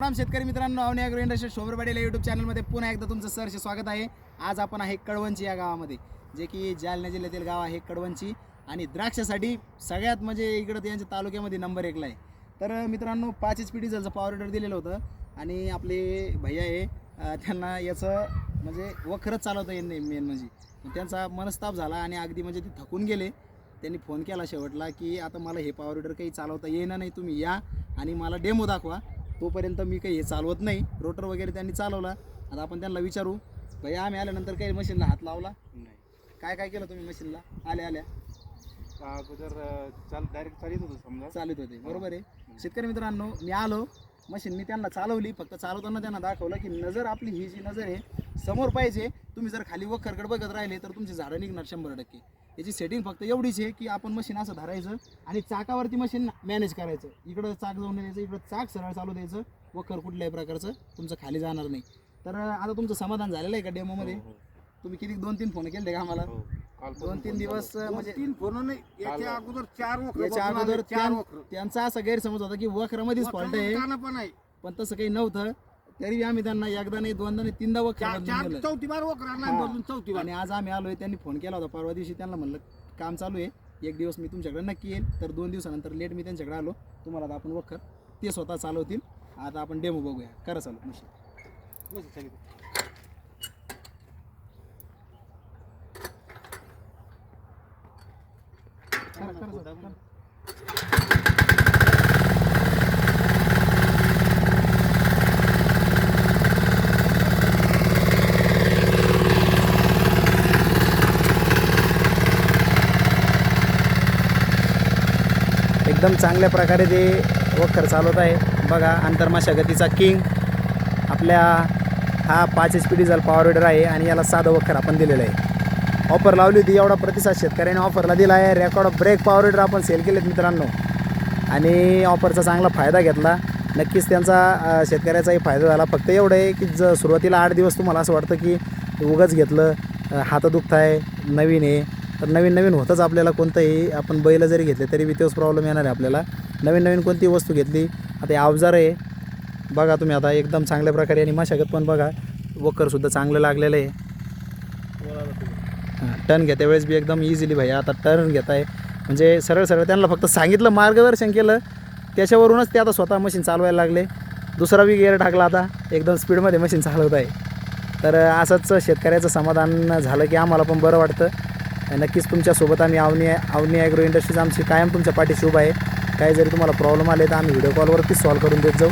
प्रणाम शेतकरी मित्रांनो अवनी अॅग्रो इंडस्ट्री शोभरवाडीला युट्यूब चॅनलमध्ये पुन्हा एकदा तुमचं सरचे स्वागत आहे. आज आपण आहे कडवंची या गावामध्ये जे की जालना जिल्ह्यातील गाव आहे कडवंची. आणि द्राक्षासाठी सगळ्यात म्हणजे इकडं त्यांच्या तालुक्यामध्ये नंबर एकला आहे. तर मित्रांनो पाच एच पी डिझेलचं पॉवर ऑर्डर दिलेलं होतं. आणि आपले भैया आहे त्यांना याचं म्हणजे वखरच चालवता येत नाही मेन म्हणजे. त्यांचा मनस्ताप झाला आणि अगदी म्हणजे ते थकून गेले. त्यांनी फोन केला शेवटला की आता मला हे पॉवर ऑर्डर काही चालवता येणं नाही तुम्ही या आणि मला डेमो दाखवा. तोपर्यंत मी काही हे चालवत नाही. रोटर वगैरे त्यांनी चालवला. आता आपण त्यांना विचारू. भैया आम्ही आल्यानंतर काही मशीनला हात लावला? नाही. काय काय केलं तुम्ही मशीनला आल्या आल्या. का अगोदर अं, चाल डायरेक्ट चालित होतं समजा? चालत होते. बरोबर आहे. शेतकरी मित्रांनो मी आलो. मशीन मी त्यांना चालवली. फक्त चालवताना त्यांना दाखवलं की नजर आपली ही जी नजर आहे समोर पाहिजे. तुम्ही जर खाली वखरकड बघत राहिले तर तुमची झाडं निघणार शंभर टक्के. याची सेटिंग फक्त एवढीच आहे की आपण मशीन असं धरायचं आणि चाकावरती मशीन मॅनेज करायचं. इकडं चाक जाऊन द्यायचं इकडं चाक सरळ चालू द्यायचं. वखर कुठल्याही प्रकारचं तुमचं खाली जाणार नाही. तर आता तुमचं समाधान झालेलं आहे का डेमोमध्ये हो, तुम्ही किती दोन तीन फोन केले का आम्हाला? हो. काल दोन तीन दिवस म्हणजे तीन फोन नाही याच्या अगोदर चार वखरं याच्या अगोदर चार. त्यांचा असा गैरसमज होता की वखरामध्येच फॉल्ट आहे. पण तसं काही नव्हतं. तरी आम्ही त्यांना एकदा नाही दोनदा नाही तीनदा वखर चार. चौथी बार हा. बदलून चौथी बार आणि आज आम्ही आलोय त्यांनी फोन केला होता परवा दिवशी त्यांना म्हणलं काम चालू आहे एक दिवस मी तुमच्याकडे नक्की येईल तर दोन दिवसानंतर लेट मी त्यांच्याकडे आलो तुम्हाला आता आपण वखर ते स्वतः चालवतील आता आपण डेमो बघूया करा चालू मशीन चालू, करा. एकदम चांगल्या प्रकारे ते वखर चालवत आहे. बघा आंतरमाशागतीचा किंग. आपल्या हा पाच H P diesel power weeder आहे आणि याला साधं वखर आपण दिलेलं आहे. ऑफर लावली होती एवढा प्रतिसाद शेतकऱ्याने ऑफरला दिला आहे. रेकॉर्ड ब्रेक पॉवर विडर आपण सेल केलेत मित्रांनो. आणि ऑफरचा चांगला फायदा घेतला. नक्कीच त्यांचा शेतकऱ्याचाही फायदा झाला. फक्त एवढं आहे की ज सुरुवातीला आठ दिवस तुम्हाला असं वाटतं की उगाच घेतलं. हात दुखत आहे नवीन आहे. तर नवीन नवीन होतंच आपल्याला कोणतंही. आपण बैल जरी घेतले तरी बी तोच प्रॉब्लेम येणार आहे आपल्याला. नवीन नवीन कोणती वस्तू घेतली? आता हे अवजार आहे. बघा तुम्ही आता एकदम चांगल्या प्रकारे आणि मशागत पण बघा. वकरसुद्धा चांगलं लागलेलं आहे. टर्न घेत्या वेळेस बी एकदम इझिली भाई. आता टर्न घेत आहे म्हणजे सरळ सरळ त्यांना फक्त सांगितलं मार्गदर्शन केलं. त्याच्यावरूनच ते आता स्वतः मशीन चालवायला लागले. दुसरा बी गिअर टाकला आता. एकदम स्पीडमध्ये मशीन चालवत आहे तर असंच शेतकऱ्याचं समाधान झालं की आम्हाला पण बरं वाटतं. नक्कीच तुमच्यासोबत आम्ही आवनी आवनी ॲग्रो इंडस्ट्रीज आमची कायम तुमच्या पाठीशी उभा आहे. काही जरी तुम्हाला प्रॉब्लेम आले तर आम्ही व्हिडिओ कॉलवरतीच सॉल्व करून देत जाऊ.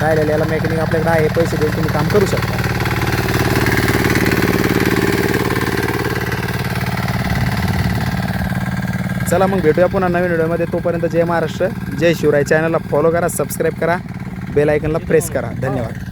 राहिलेलं याला मेकॅनिक आपल्याकडे आहे पैसे देऊन तुम्ही काम करू शकता. चला मग भेटूया पुन्हा नवीन व्हिडिओमध्ये तोपर्यंत जय महाराष्ट्र. जय शिवराय. चॅनलला फॉलो करा सबस्क्राईब करा. बेल आयकनला प्रेस करा. धन्यवाद.